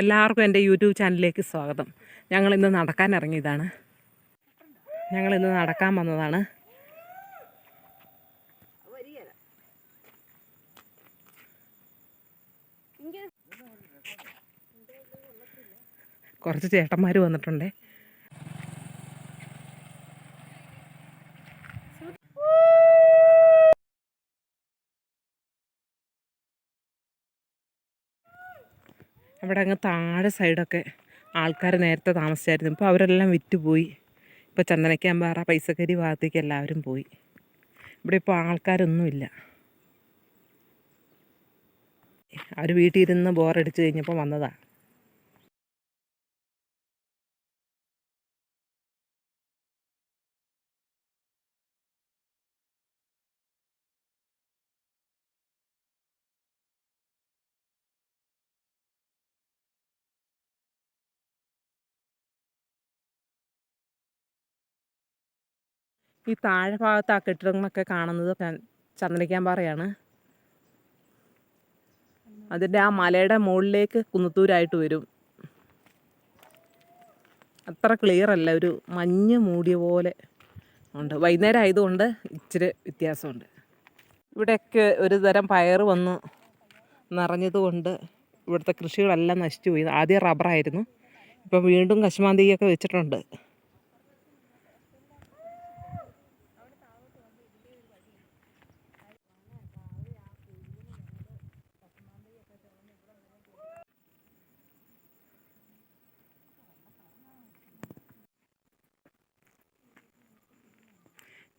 എല്ലാവർക്കും എന്റെ യൂട്യൂബ് ചാനലിലേക്ക് സ്വാഗതം. ഞങ്ങളിന്ന് നടക്കാൻ ഇറങ്ങിയതാണ്. ഞങ്ങളിന്ന് നടക്കാൻ വന്നതാണ്. കുറച്ച് ചേട്ടന്മാർ വന്നിട്ടുണ്ടേ. അവിടെ അങ്ങ് താഴെ സൈഡൊക്കെ ആൾക്കാർ നേരത്തെ താമസിച്ചായിരുന്നു. ഇപ്പോൾ അവരെല്ലാം വിറ്റുപോയി. ഇപ്പോൾ ചന്ദനക്കാമ്പാറ പൈസക്കരി ഭാഗത്തേക്ക് എല്ലാവരും പോയി. ഇവിടെ ഇപ്പോൾ ആൾക്കാരൊന്നുമില്ല. അവർ വീട്ടിൽ ഇരുന്ന് ബോറടിച്ച് കഴിഞ്ഞപ്പോൾ വന്നതാ. ഈ താഴെ ഭാഗത്ത് ആ കെട്ടിടങ്ങളൊക്കെ കാണുന്നത് ചന്ദ്രിക്കാൻ പാറയാണ്. അതിന്റെ ആ മലയുടെ മുകളിലേക്ക് കുന്നത്തൂരായിട്ട് വരും. അത്ര ക്ലിയർ അല്ല ഒരു മഞ്ഞ് മൂടിയ പോലെ ഉണ്ട്. വൈകുന്നേരം ആയതുകൊണ്ട് ഇച്ചിരി വ്യത്യാസമുണ്ട്. ഇവിടെയൊക്കെ ഒരു തരം പയർ വന്ന് നിറഞ്ഞതുകൊണ്ട് ഇവിടുത്തെ കൃഷികളെല്ലാം നശിച്ചു പോയി. ആദ്യം റബ്ബറായിരുന്നു ഇപ്പം വീണ്ടും കശുമാന്തിയൊക്കെ വെച്ചിട്ടുണ്ട്.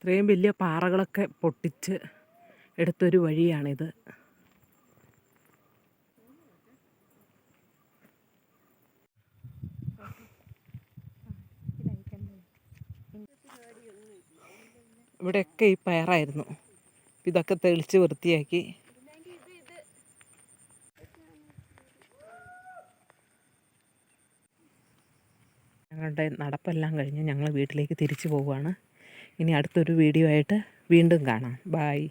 ഇത്രയും വലിയ പാറകളൊക്കെ പൊട്ടിച്ച് എടുത്തൊരു വഴിയാണിത്. ഇവിടെയൊക്കെ ഈ പയറായിരുന്നു. ഇതൊക്കെ തെളിച്ച് വൃത്തിയാക്കി. ഞങ്ങളുടെ നടപ്പെല്ലാം കഴിഞ്ഞ് ഞങ്ങൾ വീട്ടിലേക്ക് തിരിച്ചു പോവുകയാണ്. ഇനി അടുത്തൊരു വീഡിയോ ആയിട്ട് വീണ്ടും കാണാം. ബായ്